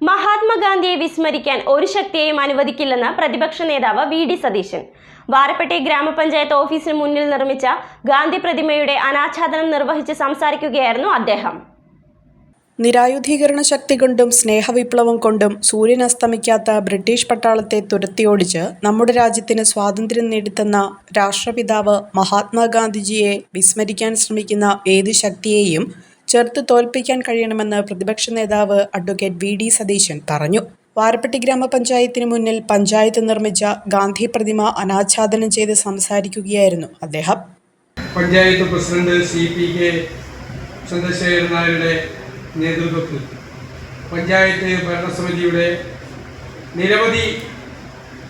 മഹാത്മാഗാന്ധിയെ വിസ്മരിക്കാൻ ഒരു ശക്തിയെയും അനുവദിക്കില്ലെന്ന് പ്രതിപക്ഷ നേതാവ് വി ഡി സതീശൻ. വാരപ്പെട്ടി ഗ്രാമപഞ്ചായത്ത് ഓഫീസിന് മുന്നിൽ നിർമ്മിച്ച ഗാന്ധി പ്രതിമയുടെ അനാച്ഛാദനം നിർവഹിച്ച് സംസാരിക്കുകയായിരുന്നു അദ്ദേഹം. നിരായുധീകരണ ശക്തി കൊണ്ടും സ്നേഹവിപ്ലവം കൊണ്ടും സൂര്യൻ അസ്തമിക്കാത്ത ബ്രിട്ടീഷ് പട്ടാളത്തെ തുരത്തിയോടിച്ച് നമ്മുടെ രാജ്യത്തിന് സ്വാതന്ത്ര്യം നേടിത്തന്ന രാഷ്ട്രപിതാവ് മഹാത്മാഗാന്ധിജിയെ വിസ്മരിക്കാൻ ശ്രമിക്കുന്ന ഏത് ശക്തിയെയും ചെറുത്ത് തോൽപ്പിക്കാൻ കഴിയണമെന്ന് പ്രതിപക്ഷ നേതാവ് അഡ്വക്കേറ്റ് വി ഡി സതീശൻ പറഞ്ഞു. വാരപ്പെട്ടി ഗ്രാമപഞ്ചായത്തിന് മുന്നിൽ പഞ്ചായത്ത് നിർമ്മിച്ച ഗാന്ധി പ്രതിമ അനാച്ഛാദനം ചെയ്ത് സംസാരിക്കുകയായിരുന്നു അദ്ദേഹം. Panchayat president C P K Chandrasekharan നായരുടെ നേതൃത്വത്തിൽ പഞ്ചായത്ത് ഭരണസമിതിയുടെ നിരവധി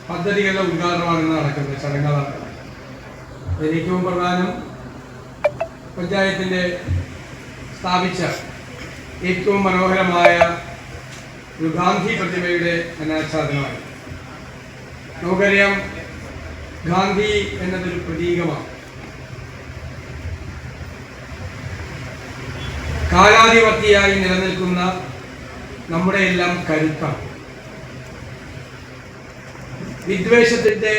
പദ്ധതികളുടെ ഉദ്ഘാടനമാണ് ഇന്ന് നടക്കുന്നത് ചടങ്ങുകളാണ് ഏറ്റവും പ്രധാനം പഞ്ചായത്തിന്റെ സ്ഥാപിച്ച ഏറ്റവും മനോഹരമായ ഒരു ഗാന്ധി പ്രതിമയുടെ അനാച്ഛാദനമാണ്. നമുക്കറിയാം ഗാന്ധി എന്നതൊരു പ്രതീകമാണ്. കാലാധിപത്യമായി നിലനിൽക്കുന്ന നമ്മുടെ എല്ലാം കരുത്താണ്. വിദ്വേഷത്തിന്റെ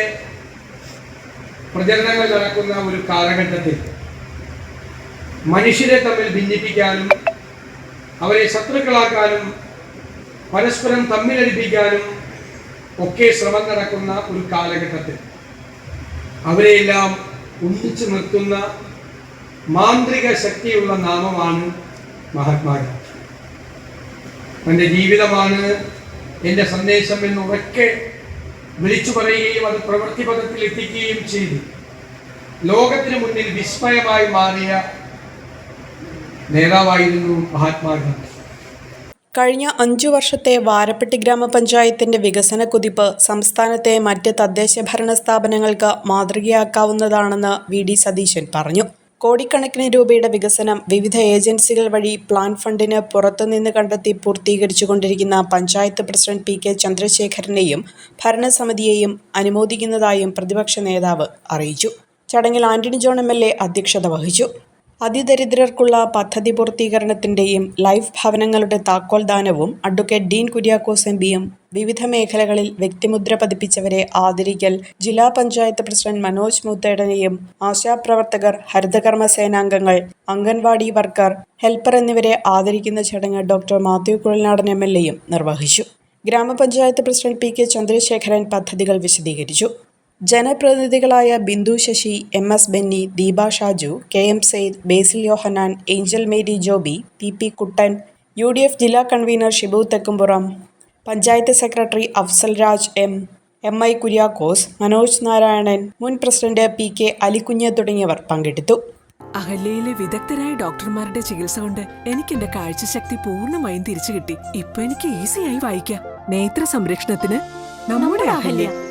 പ്രചരണങ്ങൾ നടക്കുന്ന ഒരു കാലഘട്ടത്തിൽ മനുഷ്യരെ തമ്മിൽ ഭിന്നിപ്പിക്കാനും അവരെ ശത്രുക്കളാക്കാനും പരസ്പരം തമ്മിലടിപ്പിക്കാനും ഒക്കെ ശ്രമം നടക്കുന്ന ഒരു കാലഘട്ടത്തിൽ അവരെയെല്ലാം ഒന്നിച്ചു നിർത്തുന്ന മാന്ത്രിക ശക്തിയുള്ള നാമമാണ് മഹാത്മാഗാന്ധി തന്റെ ജീവിതമാണ് എന്റെ സന്ദേശം എന്ന് ഉറക്കെ വിളിച്ചു പറയുകയും അത് പ്രവൃത്തി പദത്തിൽ എത്തിക്കുകയും ചെയ്തു. ലോകത്തിന് മുന്നിൽ വിസ്മയമായി മാറിയ നേതാവായിരുന്നു മഹാത്മാഗാന്ധി കഴിഞ്ഞ അഞ്ചു വർഷത്തെ വാരപ്പെട്ടി ഗ്രാമപഞ്ചായത്തിന്റെ വികസന കുതിപ്പ് സംസ്ഥാനത്തെ മറ്റ് തദ്ദേശ ഭരണ സ്ഥാപനങ്ങൾക്ക് മാതൃകയാക്കാവുന്നതാണെന്ന് വി ഡി സതീശൻ പറഞ്ഞു. കോടിക്കണക്കിന് രൂപയുടെ വികസനം വിവിധ ഏജൻസികൾ വഴി പ്ലാൻ ഫണ്ടിന് പുറത്തുനിന്ന് കണ്ടെത്തി പൂർത്തീകരിച്ചുകൊണ്ടിരിക്കുന്ന പഞ്ചായത്ത് പ്രസിഡന്റ് പി കെ ചന്ദ്രശേഖരനെയും ഭരണസമിതിയെയും അനുമോദിക്കുന്നതായും പ്രതിപക്ഷ നേതാവ് അറിയിച്ചു. ചടങ്ങിൽ ആന്റണി ജോൺ എം അധ്യക്ഷത വഹിച്ചു. അതിദരിദ്രർക്കുള്ള പദ്ധതി പൂർത്തീകരണത്തിന്റെയും ലൈഫ് ഭവനങ്ങളുടെ താക്കോൽ ദാനവും അഡ്വക്കേറ്റ് ഡീൻ കുര്യാക്കോസ് എം പിയും വിവിധ മേഖലകളിൽ വ്യക്തിമുദ്ര പതിപ്പിച്ചവരെ ആദരിക്കൽ ജില്ലാ പഞ്ചായത്ത് പ്രസിഡന്റ് മനോജ് മൂത്തേടനെയും ആശാപ്രവർത്തകർ ഹരിതകർമ്മ സേനാംഗങ്ങൾ അംഗൻവാടി വർക്കർ ഹെൽപ്പർ എന്നിവരെ ആദരിക്കുന്ന ചടങ്ങ് doctor Mathew Kuzhalnadan M L എയും നിർവഹിച്ചു. ഗ്രാമപഞ്ചായത്ത് പ്രസിഡന്റ് പി കെ ചന്ദ്രശേഖരൻ പദ്ധതികൾ വിശദീകരിച്ചു. ജനപ്രതിനിധികളായ Bindu Sasi M S Benny Deepa Shaju K M Sayed Basil Yohannan Angel Mary Joby P P Kuttan U D F ജില്ലാ convener Shibu Thekkumpuram panchayat secretary Afsal Raj M M I Kuriakose Manoj Narayanan മുൻ president P K Alikunju തുടങ്ങിയവർ പങ്കെടുത്തു. അഹല്യയിലെ വിദഗ്ധരായ ഡോക്ടർമാരുടെ ചികിത്സ കൊണ്ട് എനിക്ക് എന്റെ കാഴ്ചശക്തി പൂർണമായും തിരിച്ചു കിട്ടി. ഇപ്പൊ എനിക്ക് ഈസിയായി വായിക്കാം. നേത്ര സംരക്ഷണത്തിന് നമ്മുടെ Ahalya.